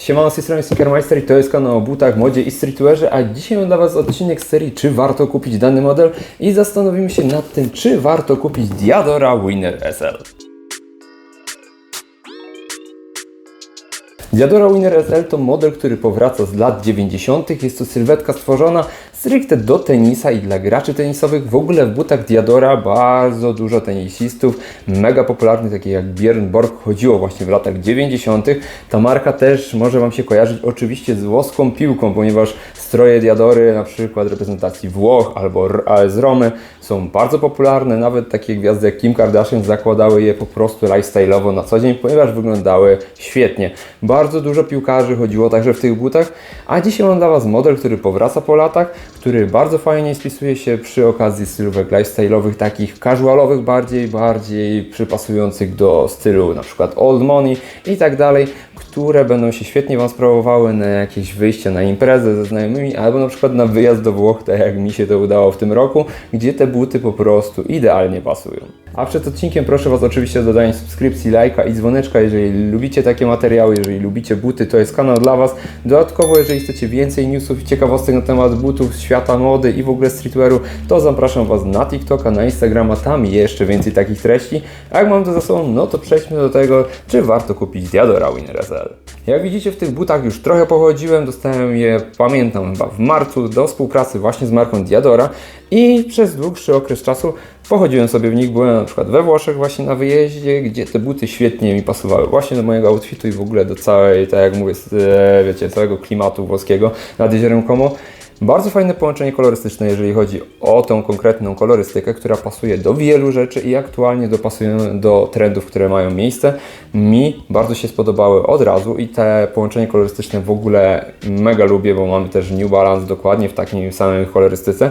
Siemano, z tej strony Sneakermeister i to jest kanał o butach, modzie i streetwearze, a dzisiaj mam dla Was odcinek z serii czy warto kupić dany model i zastanowimy się nad tym, czy warto kupić Diadora Winner SL. Diadora Winner SL to model, który powraca z lat 90. Jest to sylwetka stworzona stricte do tenisa i dla graczy tenisowych. W ogóle w butach Diadora bardzo dużo tenisistów, mega popularnych, takich jak Björn Borg, chodziło właśnie w latach 90. Ta marka też może Wam się kojarzyć oczywiście z włoską piłką, ponieważ stroje Diadory, na przykład reprezentacji Włoch albo AS Romy, są bardzo popularne. Nawet takie gwiazdy jak Kim Kardashian zakładały je po prostu lifestyle'owo na co dzień, ponieważ wyglądały świetnie. Bardzo dużo piłkarzy chodziło także w tych butach, a dzisiaj mam dla Was model, który powraca po latach, który bardzo fajnie spisuje się przy okazji stylówek lifestyle'owych, takich casualowych bardziej, bardziej przypasujących do stylu na przykład old money i tak dalej, które będą się świetnie Wam sprawowały na jakieś wyjście na imprezę ze znajomymi, albo na przykład na wyjazd do Włoch, tak jak mi się to udało w tym roku, gdzie te buty po prostu idealnie pasują. A przed odcinkiem proszę Was oczywiście o dodanie subskrypcji, lajka i dzwoneczka, jeżeli lubicie takie materiały, jeżeli lubicie buty, to jest kanał dla Was. Dodatkowo, jeżeli chcecie więcej newsów i ciekawostek na temat butów, świata mody i w ogóle streetwearu, to zapraszam Was na TikToka, na Instagrama, tam jeszcze więcej takich treści. A jak mam to za sobą, no to przejdźmy do tego, czy warto kupić Diadora Winner Jak widzicie w tych butach już trochę pochodziłem, dostałem je, pamiętam, chyba w marcu do współpracy właśnie z marką Diadora i przez dłuższy okres czasu pochodziłem sobie w nich, byłem na przykład we Włoszech właśnie na wyjeździe, gdzie te buty świetnie mi pasowały właśnie do mojego outfitu i w ogóle do całej, tak jak mówię, e, wiecie, całego klimatu włoskiego nad jeziorem Como. Bardzo fajne połączenie kolorystyczne, jeżeli chodzi o tą konkretną kolorystykę, która pasuje do wielu rzeczy i aktualnie dopasują do trendów, które mają miejsce. Mi bardzo się spodobały od razu i te połączenie kolorystyczne w ogóle mega lubię, bo mamy też New Balance dokładnie w takim samym kolorystyce.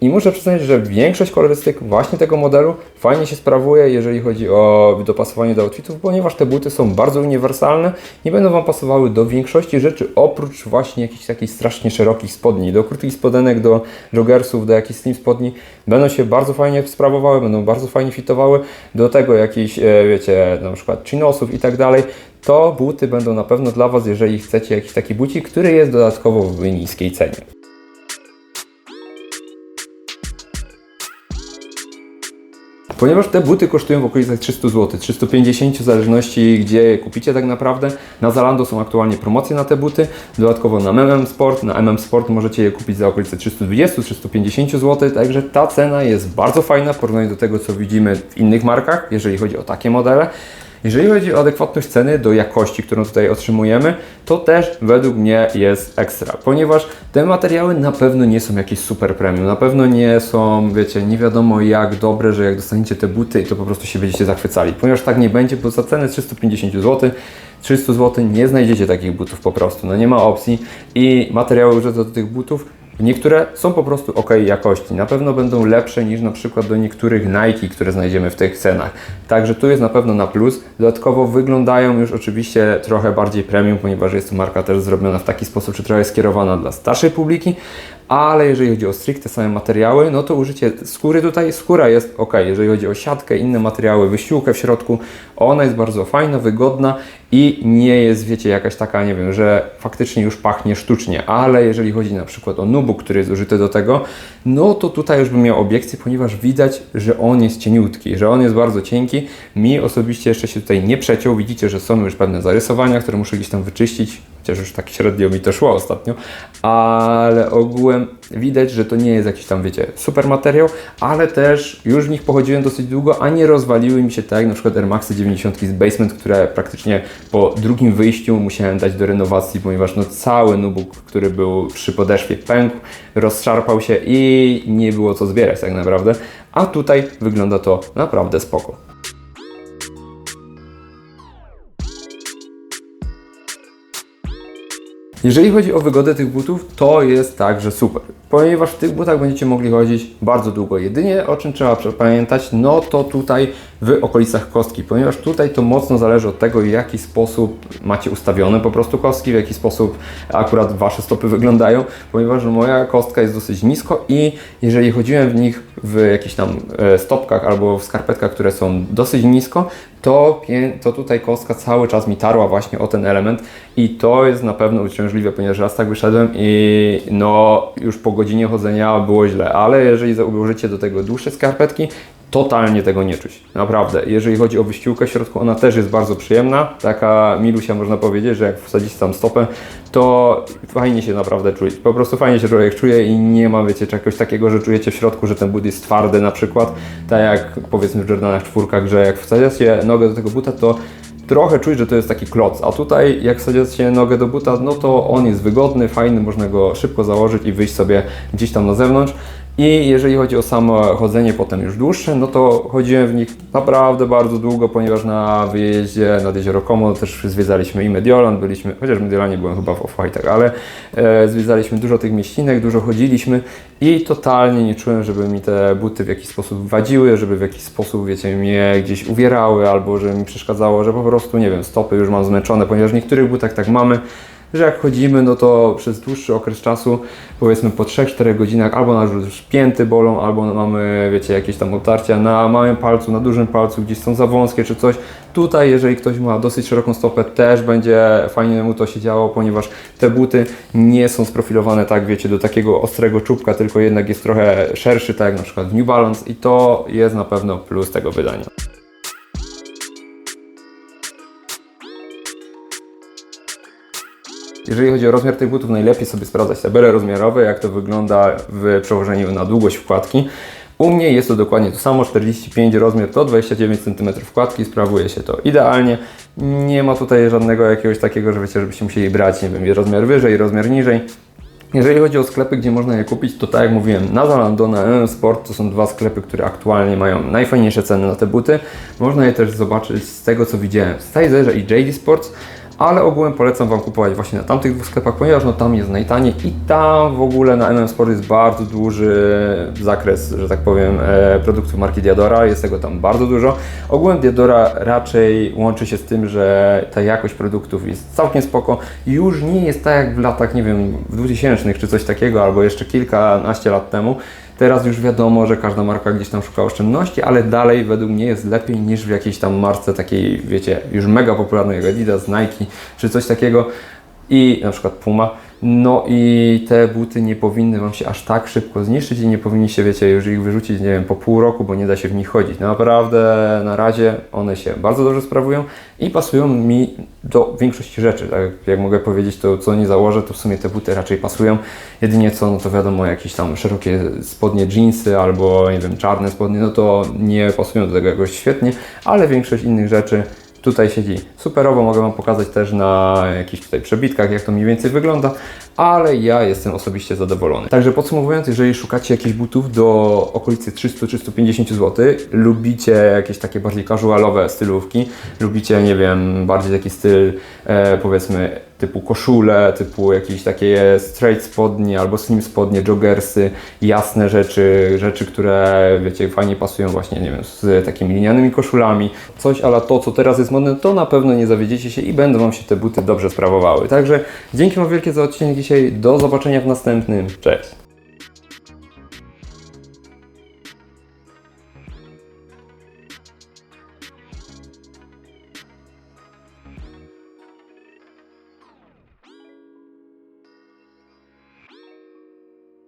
I muszę przyznać, że większość kolorystyk właśnie tego modelu fajnie się sprawuje, jeżeli chodzi o dopasowanie do outfitów, ponieważ te buty są bardzo uniwersalne, nie będą Wam pasowały do większości rzeczy, oprócz właśnie jakichś takich strasznie szerokich spodni. Do krótkich spodenek, do joggersów, do jakichś slim spodni będą się bardzo fajnie sprawowały, będą bardzo fajnie fitowały. Do tego jakichś, e, wiecie, na przykład chinosów i tak dalej. To buty będą na pewno dla Was, jeżeli chcecie jakiś taki bucik, który jest dodatkowo w niskiej cenie. Ponieważ te buty kosztują w okolicach 300 zł, 350 w zależności gdzie je kupicie tak naprawdę. Na Zalando są aktualnie promocje na te buty. Dodatkowo na MM Sport, na MM Sport możecie je kupić za okolice 320-350 zł, także ta cena jest bardzo fajna w porównaniu do tego co widzimy w innych markach, jeżeli chodzi o takie modele. Jeżeli chodzi o adekwatność ceny do jakości, którą tutaj otrzymujemy, to też według mnie jest ekstra, ponieważ te materiały na pewno nie są jakieś super premium, na pewno nie są, wiecie, nie wiadomo jak dobre, że jak dostaniecie te buty, to po prostu się będziecie zachwycali, ponieważ tak nie będzie, bo za cenę 350 zł 300 zł nie znajdziecie takich butów po prostu, no nie ma opcji i materiały użyte do tych butów Niektóre są po prostu ok jakości. Na pewno będą lepsze niż na przykład do niektórych Nike, które znajdziemy w tych cenach. Także tu jest na pewno na plus. Dodatkowo wyglądają już oczywiście trochę bardziej premium, ponieważ jest to marka też zrobiona w taki sposób, czy trochę skierowana dla starszej publiki. Ale jeżeli chodzi o stricte same materiały, no to użycie skóry tutaj, skóra jest ok. Jeżeli chodzi o siatkę, inne materiały, wyściółkę w środku, ona jest bardzo fajna, wygodna i nie jest, wiecie, jakaś taka, nie wiem, że faktycznie już pachnie sztucznie, ale jeżeli chodzi na przykład o nubuk, który jest użyty do tego, no to tutaj już bym miał obiekcję, ponieważ widać, że on jest cieniutki, że on jest bardzo cienki. Mi osobiście jeszcze się tutaj nie przeciął, widzicie, że są już pewne zarysowania, które muszę gdzieś tam wyczyścić, chociaż już tak średnio mi to szło ostatnio, ale ogółem widać, że to nie jest jakiś tam, wiecie, super materiał, ale też już w nich pochodziłem dosyć długo, a nie rozwaliły mi się tak jak na przykład Air Maxy 90 z Basement, które praktycznie po drugim wyjściu musiałem dać do renowacji, ponieważ no cały nubuk, który był przy podeszwie pękł, rozszarpał się i nie było co zbierać tak naprawdę, a tutaj wygląda to naprawdę spoko. Jeżeli chodzi o wygodę tych butów, to jest także super, ponieważ w tych butach będziecie mogli chodzić bardzo długo. Jedynie o czym trzeba pamiętać, no to tutaj w okolicach kostki, ponieważ tutaj to mocno zależy od tego, w jaki sposób macie ustawione po prostu kostki, w jaki sposób akurat Wasze stopy wyglądają, ponieważ moja kostka jest dosyć nisko i jeżeli chodziłem w nich w jakichś tam e, stopkach albo w skarpetkach, które są dosyć nisko, to, to tutaj kostka cały czas mi tarła właśnie o ten element i to jest na pewno uciążliwe, ponieważ raz tak wyszedłem i no już po godzinie chodzenia było źle, ale jeżeli założycie do tego dłuższe skarpetki, totalnie tego nie czuć. Naprawdę. Jeżeli chodzi o wyściółkę w środku, ona też jest bardzo przyjemna. Taka milusia można powiedzieć, że jak wsadzicie tam stopę, to fajnie się naprawdę czuje. Po prostu fajnie się człowiek czuje i nie ma, wiecie, czegoś takiego, że czujecie w środku, że ten but jest twardy na przykład. Tak jak powiedzmy w Jordanach czwórkach, że jak wsadzicie nogę do tego buta, to trochę czuć, że to jest taki kloc, a tutaj jak wsadzicie nogę do buta, no to on jest wygodny, fajny, można go szybko założyć i wyjść sobie gdzieś tam na zewnątrz. I jeżeli chodzi o samo chodzenie potem już dłuższe, no to chodziłem w nich naprawdę bardzo długo, ponieważ na wyjeździe nad jezioro Como też zwiedzaliśmy i Mediolan, byliśmy, chociaż w Mediolanie byłem chyba w off-white'ach, ale e, zwiedzaliśmy dużo tych mieścinek, dużo chodziliśmy i totalnie nie czułem, żeby mi te buty w jakiś sposób wadziły, żeby w jakiś sposób, wiecie, mnie gdzieś uwierały albo że mi przeszkadzało, że po prostu, nie wiem, stopy już mam zmęczone, ponieważ w niektórych butach tak mamy, że jak chodzimy, no to przez dłuższy okres czasu, powiedzmy po 3-4 godzinach, albo nas już pięty bolą, albo mamy, wiecie, jakieś tam otarcia na małym palcu, na dużym palcu, gdzieś są za wąskie czy coś. Tutaj, jeżeli ktoś ma dosyć szeroką stopę, też będzie fajnie mu to się działo, ponieważ te buty nie są sprofilowane tak, wiecie, do takiego ostrego czubka, tylko jednak jest trochę szerszy, tak jak na przykład New Balance i to jest na pewno plus tego wydania. Jeżeli chodzi o rozmiar tych butów, najlepiej sobie sprawdzać tabele rozmiarowe, jak to wygląda w przełożeniu na długość wkładki. U mnie jest to dokładnie to samo, 45 rozmiar to 29 cm wkładki, sprawuje się to idealnie. Nie ma tutaj żadnego jakiegoś takiego, że wiecie, żebyście musieli brać, nie wiem, rozmiar wyżej, rozmiar niżej. Jeżeli chodzi o sklepy, gdzie można je kupić, to tak jak mówiłem, na Zalando, na MM Sport to są dwa sklepy, które aktualnie mają najfajniejsze ceny na te buty. Można je też zobaczyć z tego, co widziałem w Sizerze i JD Sports, ale ogółem polecam Wam kupować właśnie na tamtych dwóch sklepach, ponieważ no tam jest najtaniej i tam w ogóle na MM Sport jest bardzo duży zakres, że tak powiem, e, produktów marki Diadora, jest tego tam bardzo dużo. Ogółem Diadora raczej łączy się z tym, że ta jakość produktów jest całkiem spoko. Już nie jest tak jak w latach, nie wiem, w 2000 czy coś takiego, albo jeszcze kilkanaście lat temu. Teraz już wiadomo, że każda marka gdzieś tam szuka oszczędności, ale dalej według mnie jest lepiej niż w jakiejś tam marce takiej, wiecie, już mega popularnej jak Adidas, Nike czy coś takiego i na przykład Puma. No i te buty nie powinny Wam się aż tak szybko zniszczyć i nie powinniście, wiecie, już ich wyrzucić, nie wiem, po pół roku, bo nie da się w nich chodzić. Naprawdę na razie one się bardzo dobrze sprawują i pasują mi do większości rzeczy. Tak jak mogę powiedzieć, to co nie założę, to w sumie te buty raczej pasują. Jedynie co, no to wiadomo, jakieś tam szerokie spodnie jeansy albo, nie wiem, czarne spodnie, no to nie pasują do tego jakoś świetnie, ale większość innych rzeczy tutaj siedzi superowo. Mogę Wam pokazać też na jakichś tutaj przebitkach, jak to mniej więcej wygląda, ale ja jestem osobiście zadowolony. Także podsumowując, jeżeli szukacie jakichś butów do okolicy 300-350 zł, lubicie jakieś takie bardziej casualowe stylówki, lubicie, nie wiem, bardziej taki styl, e, powiedzmy, typu koszule, typu jakieś takie straight spodnie albo slim spodnie, joggersy, jasne rzeczy, rzeczy, które wiecie, fajnie pasują właśnie, nie wiem, z takimi linianymi koszulami. Coś ale to, co teraz jest modne, to na pewno nie zawiedziecie się i będą Wam się te buty dobrze sprawowały. Także dzięki Wam wielkie za odcinek dzisiaj, do zobaczenia w następnym, cześć!